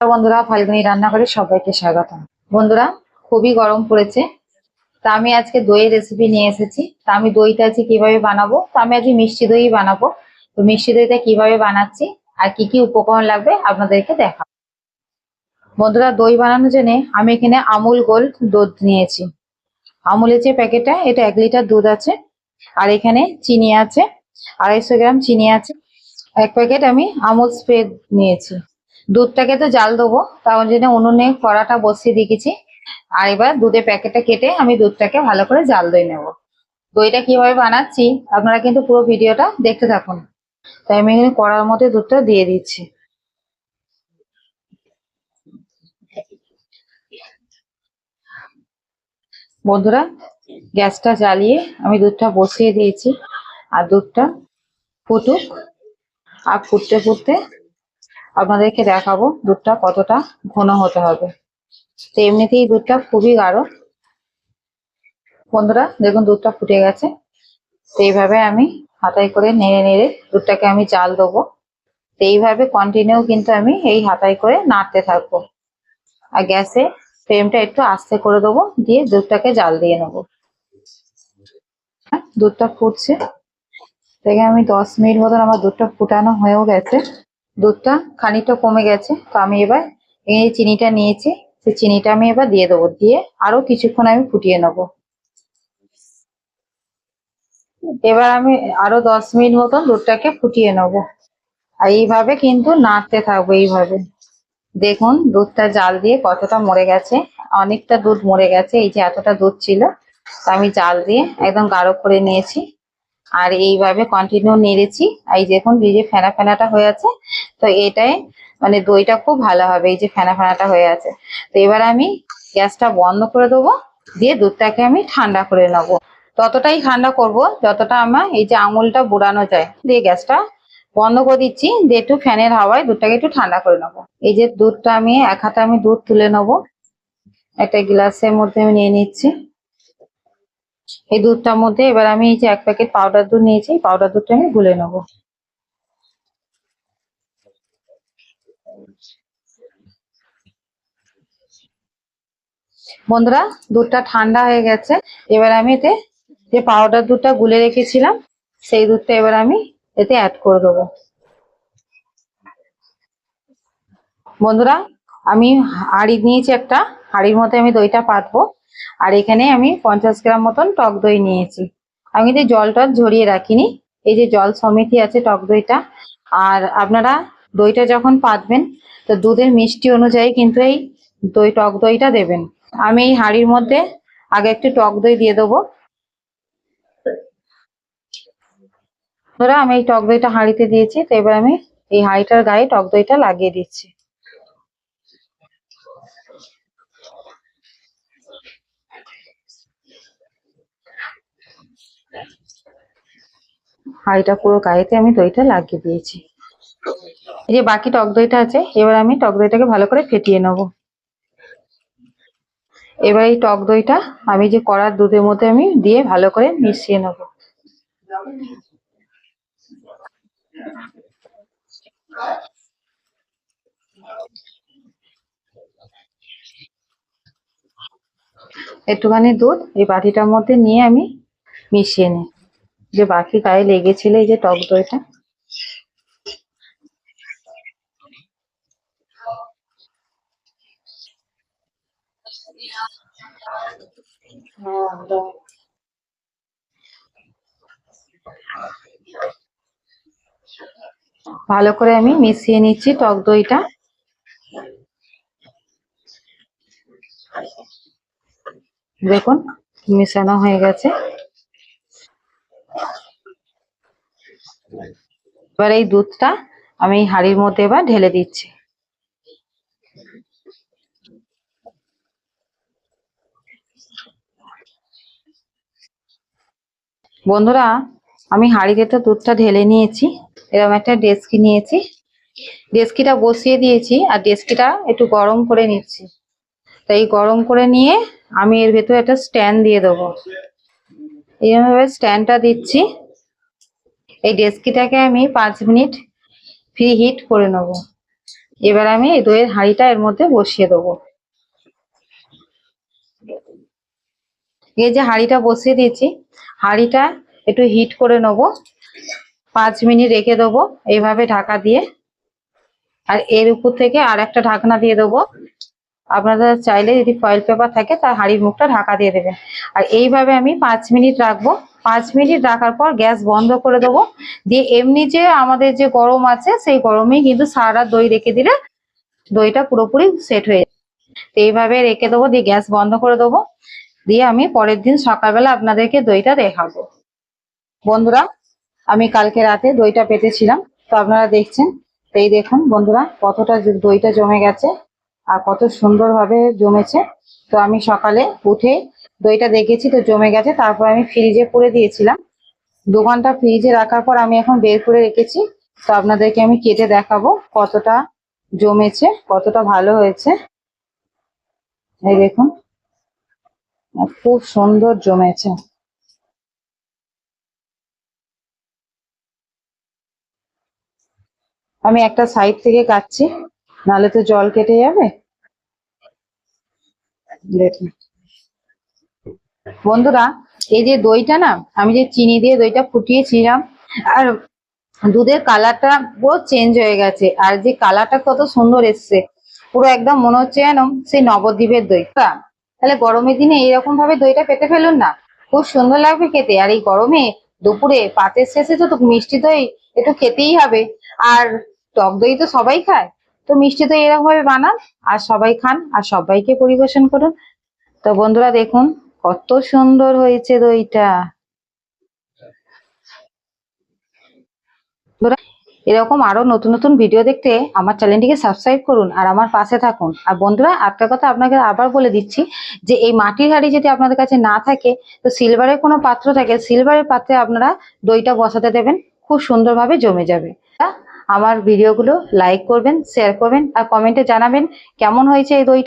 বন্ধুরা, ফাল্গুনি রান্নাঘরে সবাইকে স্বাগত বন্ধুরা, খুবই গরম পড়েছে, তা আমি আজকে দইয়ের রেসিপি নিয়ে এসেছি। তা আমি দইটা আজকে কীভাবে বানাবো? তা আমি আজকে মিষ্টি দই বানাবো। তো মিষ্টি দইটা কীভাবে বানাচ্ছি আর কি কি উপকরণ লাগবে আপনাদেরকে দেখা বন্ধুরা, দই বানানোর জন্য আমি এখানে আমুল গোল্ড দুধ নিয়েছি। আমুলের যে প্যাকেটটা, এটা এক লিটার দুধ আছে। আর এখানে চিনি আছে, আড়াইশো গ্রাম চিনি আছে। এক প্যাকেট আমি আমুল স্প্রে নিয়েছি। দুধটাকে তো জাল দেবো তার জন্য উনুনে কড়াটা বসিয়ে দিয়েছি। আর এবার দুধের প্যাকেটটা কেটে আমি দুধটাকে ভালো করে জাল দই নেব। দইটা কীভাবে বানাচ্ছি, আপনারা কিন্তু পুরো ভিডিওটা দেখতে থাকুন। তাই আমি এখানে কড়ার মধ্যে দুধটা দিয়ে দিচ্ছি। বন্ধুরা, গ্যাসটা জ্বালিয়ে আমি দুধটা বসিয়ে দিয়েছি। আর দুধটা ফুটুক। আর ফুটতে ফুটতে আপনাদেরকে দেখাবো দুধটা কতটা ঘন হতে হবে। তো এমনিতেই দুধটা খুবই গাঢ়। বন্ধুরা দেখুন দুধটা ফুটে গেছে। তো এইভাবে আমি হাতায় করে নেড়ে নেড়ে দুধটাকে আমি জাল দেবো। তো এইভাবে কন্টিনিউ কিন্তু আমি এই হাতায় করে নাড়তে থাকব। আর গ্যাসে ফ্লেমটা একটু আস্তে করে দেবো দিয়ে দুধটাকে জাল দিয়ে নেব। হ্যাঁ, দুধটা ফুটছে। থেকে আমি দশ মিনিট মতন আমার দুধটা ফুটানো হয়েও গেছে। দুধটা খানিকটা কমে গেছে। তো আমি এবার এই চিনিটা নিয়েছি, সেই চিনিটা আমি এবার দিয়ে দেবো। দিয়ে আরও কিছুক্ষণ আমি ফুটিয়ে নেব। এবার আমি আরও দশ মিনিট মতন দুধটাকে ফুটিয়ে নেব। আর এইভাবে কিন্তু নাড়তে থাকব এইভাবে। দেখুন, দুধটা জাল দিয়ে কতটা মরে গেছে। অনেকটা দুধ মরে গেছে, এই যে এতটা দুধ ছিল। তা আমি জাল দিয়ে একদম গাঢ় করে নিয়েছি। আর এইভাবে কন্টিনিউ নেড়েছি। এই দেখুন যে ফেনা ফেনাটা হয়ে আছে তো এটাই মানে দইটা খুব ভালো হবে, এই যে ফেনা ফেনাটা হয়ে আছে। তো এবার আমি গ্যাসটা বন্ধ করে দেবো, দিয়ে দুধটাকে আমি ঠান্ডা করে নেব। ততটাই ঠান্ডা করব, যতটা আমার এই যে আঙুলটা বুড়ানো যায়। দিয়ে গ্যাসটা বন্ধ করে দিচ্ছি, দিয়ে একটু ফ্যানের হাওয়ায় দুধটাকে একটু ঠান্ডা করে নেব। এই যে দুধটা আমি, এক হাতে আমি দুধ তুলে নেব। একটা গ্লাসের মধ্যে আমি নিয়ে নিচ্ছি। এই দুধটার মধ্যে এবার আমি এই যে এক প্যাকেট পাউডার দুধ নিয়েছি পাউডার দুধটা আমি গুলে নেব। বন্ধুরা, দুধটা ঠান্ডা হয়ে গেছে। এবার আমি এতে যে পাউডার দুধটা গুলে রেখেছিলাম, সেই দুধটা এবার আমি এতে অ্যাড করে দেবো। বন্ধুরা, আমি হাঁড়ি নিয়েছি একটা, হাঁড়ির মধ্যে আমি দইটা পাতবো। আর এখানে আমি পঞ্চাশ গ্রাম মতন টক দই নিয়েছি। আমি কিন্তু জল টল ঝরিয়ে রাখিনি। এই যে জল সমিতি আছে টক দইটা। আর আপনারা দইটা যখন পাতবেন, তো দুধের মিষ্টি অনুযায়ী কিন্তু এই দই টক দইটা দেবেন। আমি এই হাঁড়ির মধ্যে আগে একটু টক দই দিয়ে দেবো। ধরো আমি এই টক দইটা হাঁড়িতে দিয়েছি, তো এবার আমি এই হাঁড়িটার গায়ে টক দইটা লাগিয়ে দিচ্ছি। হাঁড়িটা পুরো গায়েতে আমি দইটা লাগিয়ে দিয়েছি। এই যে বাকি টক দইটা আছে, এবার আমি টক দইটাকে ভালো করে ফেটিয়ে নেব। এবার এই টক দইটা আমি যে কড়ার দুধের মধ্যে আমি দিয়ে ভালো করে মিশিয়ে নেব। একটুখানি দুধ এই বাটিটার মধ্যে নিয়ে আমি মিশিয়ে নিই। যে বাকি গায়ে লেগেছিল এই যে টক দইটা। ভালো করে আমি মিশিয়ে নিচ্ছি টক দইটা। দেখুন, মেশানো হয়ে গেছে। এবার এই দুধটা আমি হাঁড়ির মধ্যে এবার ঢেলে দিচ্ছি। বন্ধুরা, আমি হাঁড়িতে তো দুধটা ঢেলে নিয়েছি, এরকম একটা ডেস্কি নিয়েছি। ডেস্কিটা বসিয়ে দিয়েছি আর ডেস্কিটা একটু গরম করে নিচ্ছি। তাই গরম করে নিয়ে আমি এর ভেতরে একটা স্ট্যান্ড দিয়ে দেবো। এইভাবে স্ট্যান্ডটা দিচ্ছি। এই ডেস্কিটাকে আমি পাঁচ মিনিট ফ্রি হিট করে নেব। এবার আমি দইয়ের হাঁড়িটা এর মধ্যে বসিয়ে দেবো। এই যে হাঁড়িটা বসিয়ে দিয়েছি, হাঁড়িটা একটু হিট করে নেব। পাঁচ মিনিট রেখে দেবো এইভাবে ঢাকা দিয়ে। আর এর উপর থেকে আর একটা ঢাকনা দিয়ে দেবো। আপনারা চাইলে যদি ফয়েল পেপার থাকে, তার হাঁড়ির মুখটা ঢাকা দিয়ে দেবেন। আর এইভাবে আমি পাঁচ মিনিট রাখব। পাঁচ মিনিট রাখার পর গ্যাস বন্ধ করে দেবো। দিয়ে এমনি যে আমাদের যে গরম আছে, সেই গরমেই কিন্তু সারা দই রেখে দিলে দইটা পুরোপুরি সেট হয়ে তো এইভাবে রেখে দেবো, দিয়ে গ্যাস বন্ধ করে দেবো। দিয়ে আমি পরের দিন সকালবেলা আপনাদেরকে দইটা দেখাবো। বন্ধুরা, আমি কালকে রাতে দইটা পেতেছিলাম, তো আপনারা দেখছেন। এই দেখুন বন্ধুরা, কতটা দইটা জমে গেছে আর কত সুন্দরভাবে জমেছে। তো আমি সকালে উঠে দইটা দেখেছি, তো জমে গেছে। তারপর আমি ফ্রিজে পুরে দিয়েছিলাম। দু ঘণ্টা ফ্রিজে রাখার পর আমি এখন বের করে রেখেছি। তো আপনাদেরকে আমি কেটে দেখাবো কতটা জমেছে, কতটা ভালো হয়েছে। এই দেখুন। খুব সুন্দর জমেছে। আমি একটা সাইড থেকে কাটছি নাহলে তো জল কেটে যাবে। বন্ধুরা এই যে দইটা না আমি যে চিনি দিয়ে দইটা ফুটিয়েছিলাম আর দুধের কালারটা পুরো চেঞ্জ হয়ে গেছে আর যে কালারটা কত সুন্দর এসছে পুরো একদম মনে হচ্ছে যেন সেই নবদ্বীপের দই। তা, তাহলে গরমের দিনে এইরকম ভাবে দইটা পেতে ফেলুন না। খুব সুন্দর লাগবে খেতে। আর এই গরমে দুপুরে পাতের শেষে তো মিষ্টি দই একটু খেতেই হবে। আর টক দই তো সবাই খায়। তো মিষ্টি দই এরকম ভাবে বানান আর সবাই খান আর সবাইকে পরিবেশন করুন। তো বন্ধুরা দেখুন, কত সুন্দর হয়েছে দইটা। এরকম আরও নতুন নতুন ভিডিও দেখতে আমার চ্যানেলটিকে সাবস্ক্রাইব করুন আর আমার পাশে থাকুন। আর বন্ধুরা একটা কথা আপনাকে আবার বলে দিচ্ছি যে এই মাটির হাঁড়ি যদি আপনাদের কাছে না থাকে, তো সিলভারের কোনো পাত্র থাকে সিলভারের পাত্রে আপনারা দইটা বসাতে দেবেন, খুব সুন্দরভাবে জমে যাবে। আমার ভিডিওগুলো লাইক করবেন শেয়ার করবেন আর কমেন্টে জানাবেন কেমন হয়েছে এই দইটা।